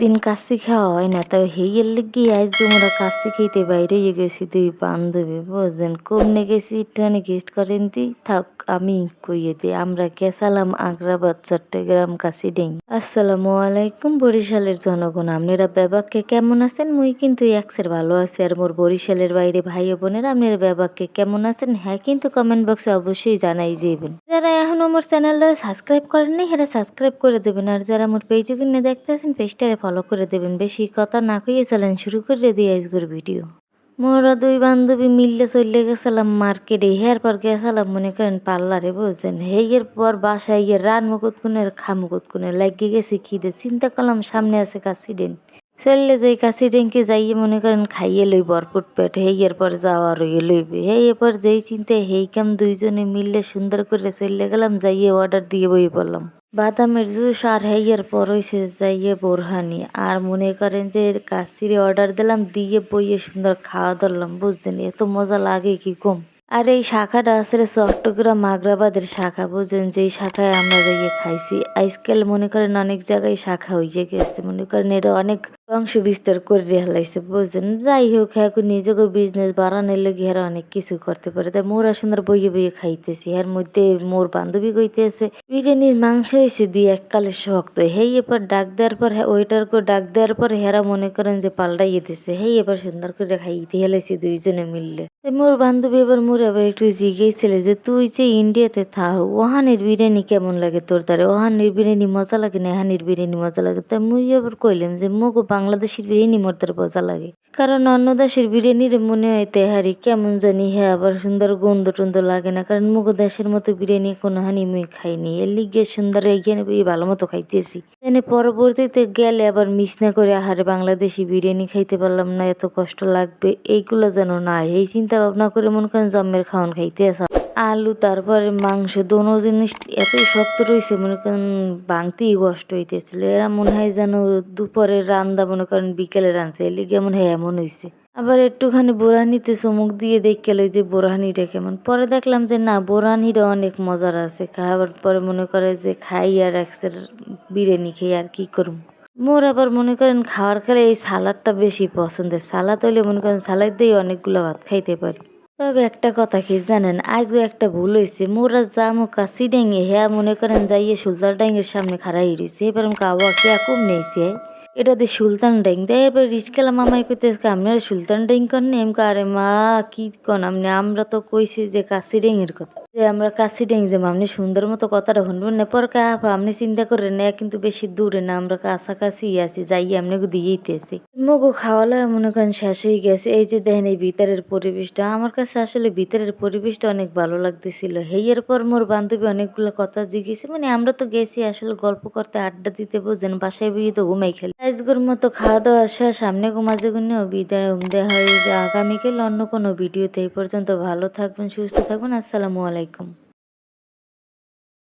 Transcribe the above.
দিন কাশি খাওয়া হয় না তাই হেয়ের লিগি আজ আমরা কাশি খেতে বাইরে গেছি, দুই বান্ধবী বুঝলেন কমনে গেছি, একটুখানি গেস্ট করেন দি, থাক। আমি কইয়ে আমরা গেছালাম আগ্রাবাদ, চট্টগ্রাম কাশিডিং আসসালামু আলাইকুম বরিশালের জনগণ। আপনারা বেবাককে কেমন আছেন? মুই কিন্তু একসের ভালো আছি আর মোর বরিশালের বাইরে ভাই বোনেরা আপনারা বেবাককে কেমন আছেন? হ্যাঁ কিন্তু কমেন্ট বক্সে অবশ্যই জানাই যাবেন যারা এখন আমার চ্যানেলটা সাবস্ক্রাইব করেন নাই সেটা সাবস্ক্রাইব করে দেবেন। আর যারা আমার পেজে কিনে দেখতে আছেন পেজটারে ফলো করে দেবেন। বেশি কথা না কইয়ে চলেন শুরু করে দিয়ে আজকের ভিডিও মোরা দুই বান্ধবী মিললে চলে গেছিলাম মার্কেটে। হের পর গেছিলাম, মনে করেন, পার্লারে, বুঝছেন? হেয়ের পর বাসায় গিয়ে রান মুকুত কুনের খামুকুত কুনের লাগিয়ে গেছি খিদে। চিন্তা করলাম সামনে আছে কাশিডেন চললে যাই কাশিডেনকে যাইয়ে মনে করেন খাইয়ে লই ভরপুট পেট হেয়ের পর যাওয়া রইয়ে লইবে। হেই এরপর যেই চিন্তায় হেই কাম দুইজনে মিললে সুন্দর করে চলে গেলাম, যাইয়ে অর্ডার দিয়ে বই পড়লাম। বাদামের জুস আর হেয়ার পর হইছে যাইয়ে বোরহানি। আর মনে করেন যে কাশিরে অর্ডার দিলাম, দিয়ে বইয়ে সুন্দর খাওয়া ধরলাম, বুঝছেন? এত মজা লাগে কি কম? আর এই শাখাটা আসলে চট্টগ্রাম আগ্রাবাদের শাখা বুঝছেন যেই শাখায় আমরা যাইয়ে খাইছি। আজকাল মনে করেন অনেক জায়গায় শাখা হইয়ে গেছে। মনে করেন এটা অনেক বংশ বিস্তার করে হেলাইছে বুঝছেন যাই হোক, এখন নিজেকে বিজনেস বাড়ানোর লেগে এরা অনেক কিছু করতে পারে। তাই মোরা সুন্দর বইয়ে বইয়ে খাইতেছি। এর মধ্যে মোর বান্ধবী কইতেছে বিরিয়ানির মাংস হয়েছে দিয়ে এককালে শক্ত হেই, এবার ডাক দেওয়ার পর ওইটার করে ডাক দেওয়ার পর হেরা মনে করেন যে পাল্টাইয়ে দিছে। হেই, এবার সুন্দর করে খাইতে হেলাইছে দুইজনে মিললে। মোর বান্ধবী এবার মোর আবার একটু জিজ্ঞেসছিলে যে, তুই যে ইন্ডিয়াতে থাহ, ওহানের বিরিয়ানি কেমন লাগে তোর তারে? ওহানের বিরিয়ানি মজা লাগে না এহানের বিরিয়ানি মজা লাগে? তাই মুই আবার কইলাম যে, মগো বাংলাদেশের বিরিয়ানি মোর তার মজা লাগে। কারণ অন্য দেশের বিরিয়ানির মনে হয় তেহারি কেমন জানি হ্যাঁ আবার সুন্দর গন্ধ টন্ধ লাগে না। কারণ মুগো দেশের মতো বিরিয়ানি কোনো হানি মুই খাইনি এর লিগে সুন্দর এই ভালো মতো খাইতেছি। এনে পরবর্তীতে গেলে আবার মিস না করে আহারে বাংলাদেশি বিরিয়ানি খাইতে পারলাম না, এত কষ্ট লাগবে, এইগুলো যেন না। এই চিন্তা ভাবনা করে মনে করেন জম্মের খাওয়ান খাইতে আসা আলু, তারপরে মাংস, দোনো জিনিস এতই শক্ত রয়েছে মনে করেন ভাঙতেই কষ্ট হইতেছিল। এরা মনে হয় যেন দুপুরে রান্দা মনে করেন বিকেলে রাঁধছে, এর লিগে মনে হয় এমন হয়েছে আবার একটুখানি বোরানিতে চুমুক দিয়ে দেখে লই যে বোরানিটা কেমন। পরে দেখলাম যে না বোরানিটা অনেক মজার আছে। খাওয়ার পরে মনে করে যে খাই আর একসের বিরিয়ানি খেয়ে আর কি করব? মোর আবার মনে করেন খাওয়ার খেলে এই সালাদটা বেশি পছন্দের। সালাদ হইলে মনে করেন সালাদ দিয়ে অনেকগুলো ভাত খাইতে পারি। তবে একটা কথা কি জানেন আজকে একটা ভুল হয়েছে মোরা জামু কাশি ডেঙ্গে হ্যাঁ মনে করেন যাইয়ে সুলতান ডাঙ্গের সামনে খাড়াই রয়েছে এবার কাওয়া কে কম নেইছে। এটা দিয়ে সুলতান ডাইং দেয় এবার রিচকেলা মামাই কইতে আপনারা সুলতান ডাইং করেন এমকা আরে মা, কি কন আপনি? আমরা তো কইছি যে কাশি ডেঙ্গের কথা। যে আমরা ডেং যে আপনি সুন্দর মতো কথাটা শুনবেন না। পর কা আপনি চিন্তা করেন না, কিন্তু বেশি দূরে না, আমরা কাছাকাছি আছি যাই আপনাকে দিয়েইতেছি মগো খাওয়ালে মনে করেন শেষ হয়ে গেছে। এই যে দেখেন এই ভিতরের পরিবেশটা, আমার কাছে আসলে ভিতরের পরিবেশটা অনেক ভালো লাগতেছিল। হেয়ের পর মোর বান্ধবী অনেকগুলো কথা জিজ্ঞেসে মানে আমরা তো গেছি আসলে গল্প করতে, আড্ডা দিতে বোঝেন, বাসায় বুঝিয়ে তো ঘুমাই খেলি। আজকের মতো খাওয়া দাওয়া শেষ, সামনে ঘুমাজে গুনেও বিদায় দেওয়া হয় যে আগামীকাল অন্য কোনো ভিডিওতে এই পর্যন্ত। ভালো থাকবেন, সুস্থ থাকবেন। আসসালামু আলাইকুম